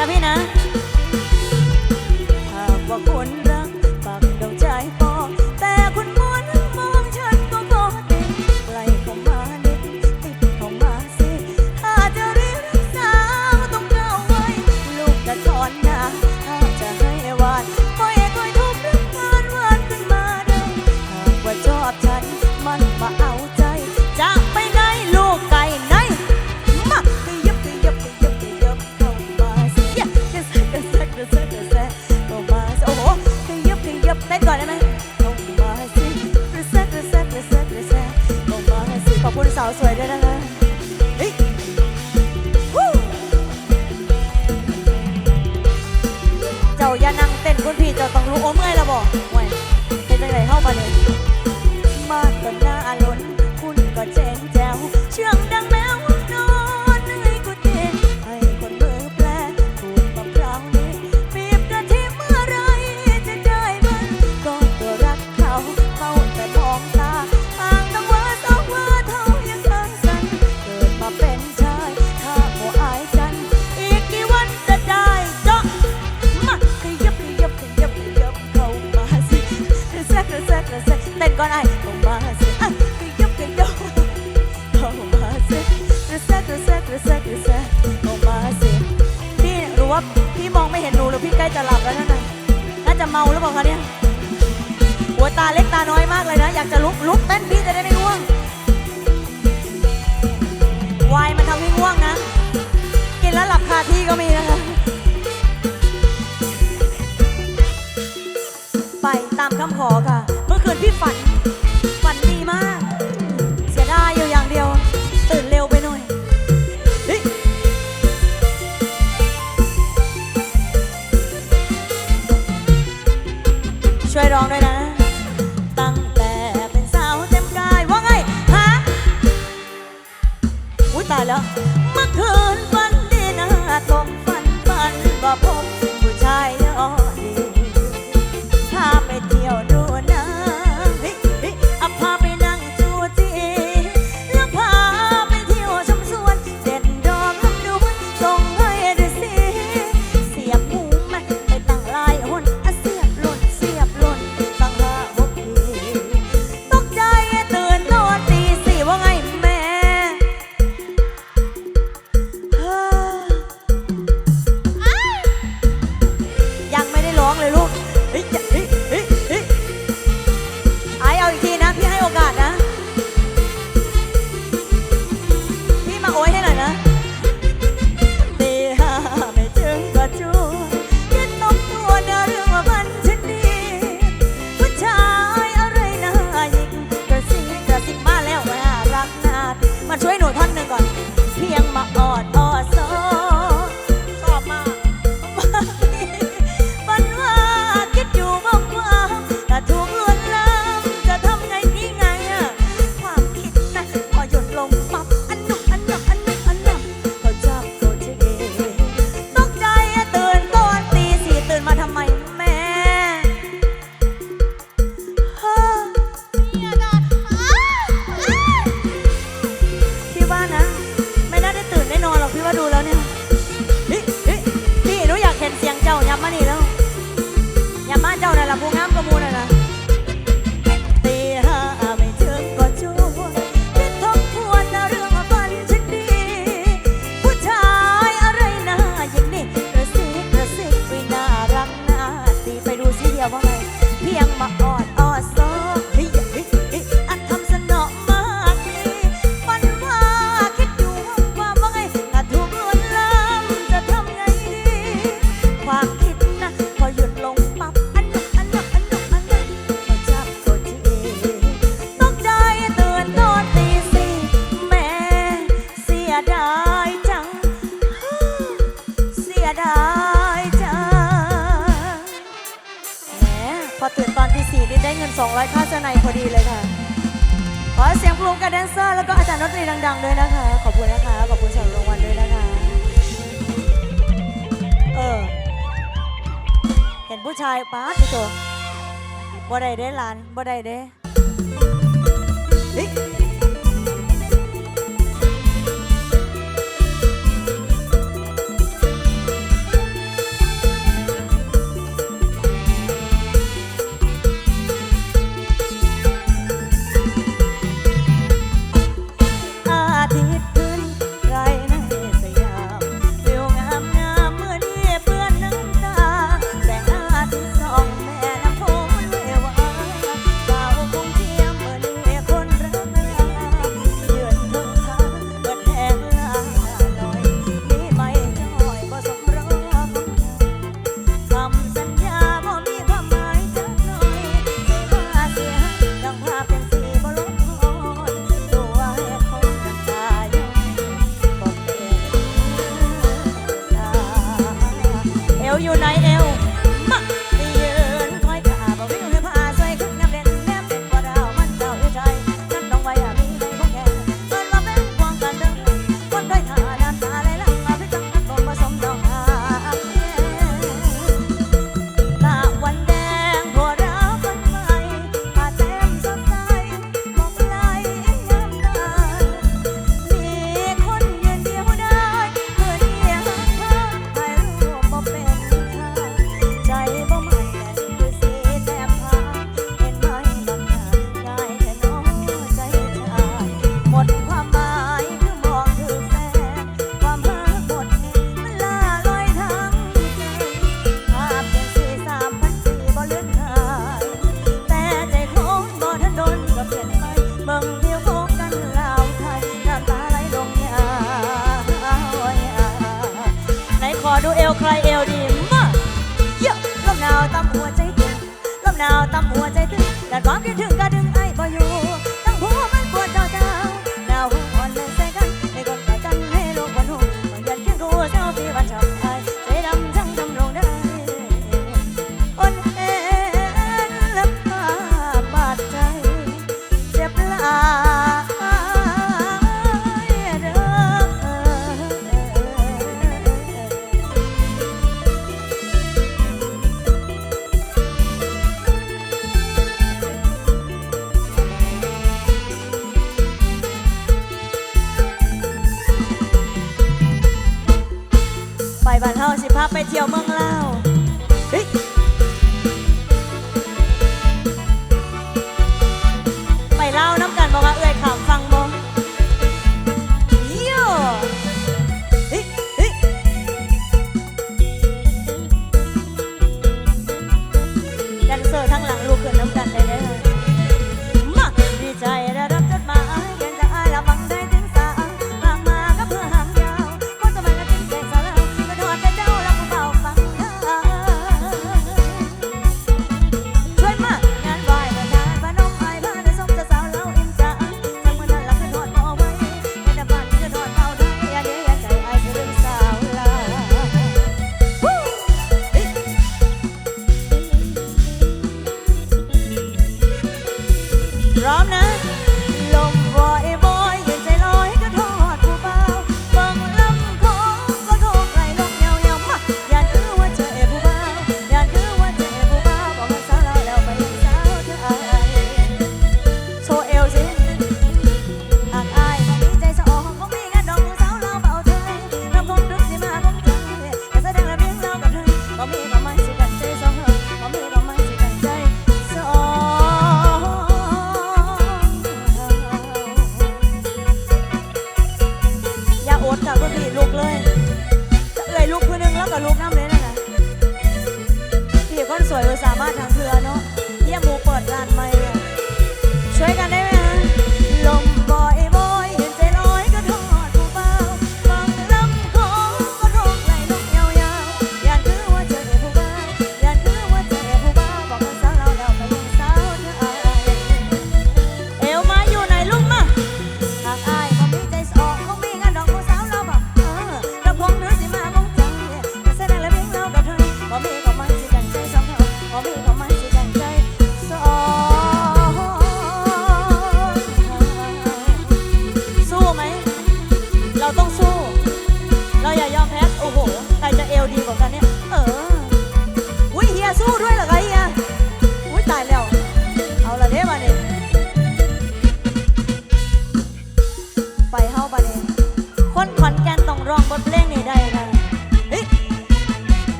นะพี่นะ เมื่อยแล้วบอกห่วยเป็นจังเข้าไปเลยมาตอนนั้น รือเปล่าคะเนี่ย หัวตาเล็กตาน้อยมากเลยนะ อยากจะลุกลุกเต้นพี่จะได้ไม่ง่วง วายมันทำให้ง่วงนะ กินแล้วหลับคาที่ก็มี มาช่วยหนูท่อนหนึ่งก่อน เห็นผู้ชายป้าพี่โจบ่ได้เด้หลานบ่ได้เด้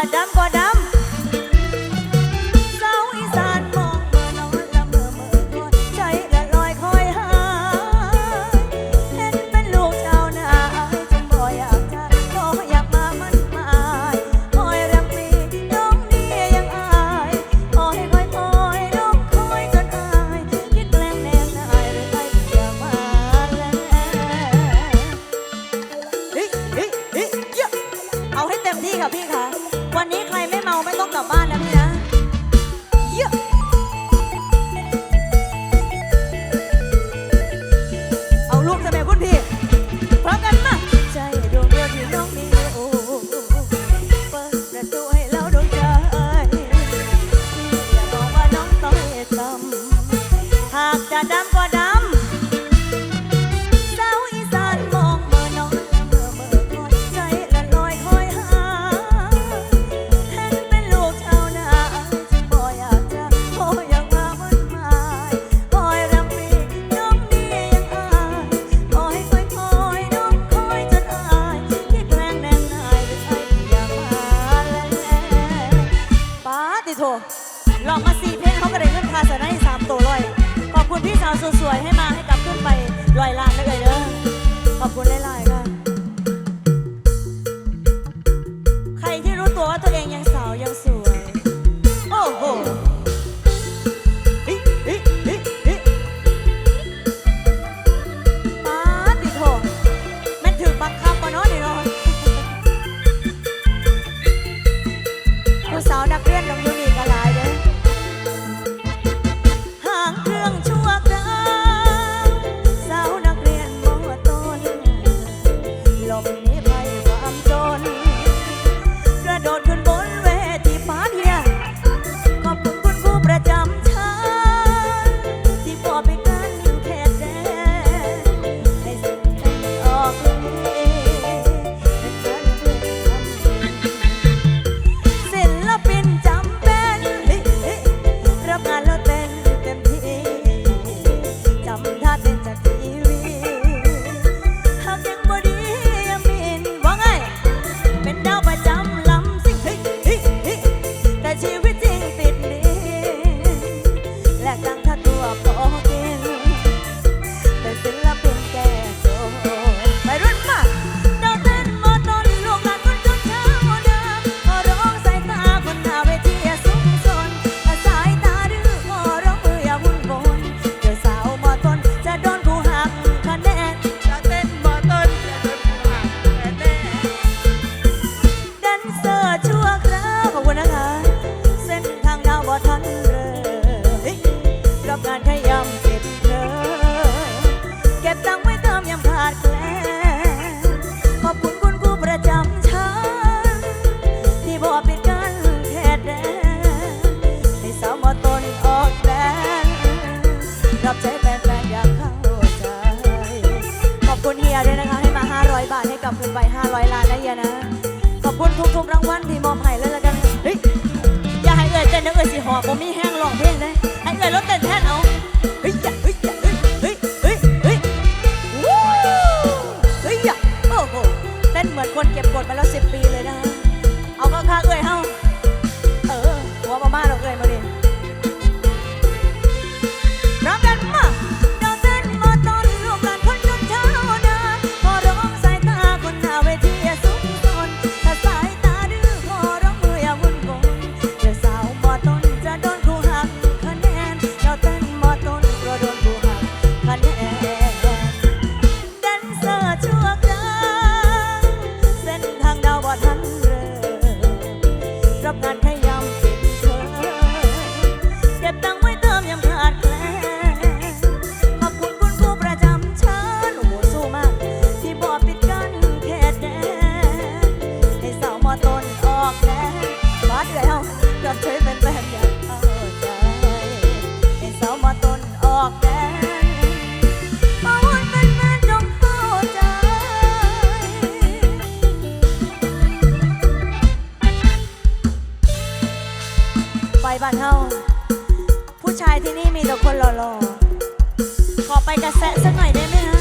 ำห ทุกทุกรางวัลที่มอบให้เลยละกันเฮ้ยอย่าให้เอ่ยเต้นเดี๋ยวเอ่ยสิหอบบ่มีแห้งหลอกเพลงเลยให้เอ่ยรถเต้นแทนเอา อยบ้านเฮาผู้ชายที่นี่มีแต่คนหล่อๆ ขอไปกระแสะสักหน่อยได้ไหมฮะ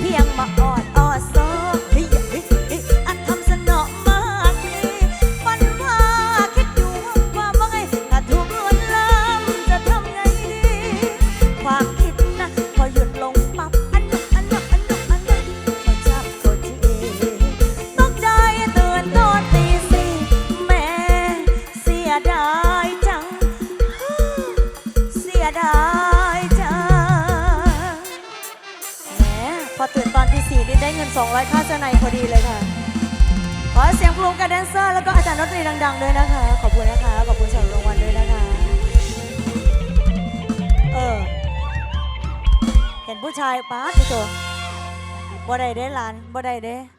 เพียงมาอ่อน บ่ได้เด้หลานบ่ได้เด้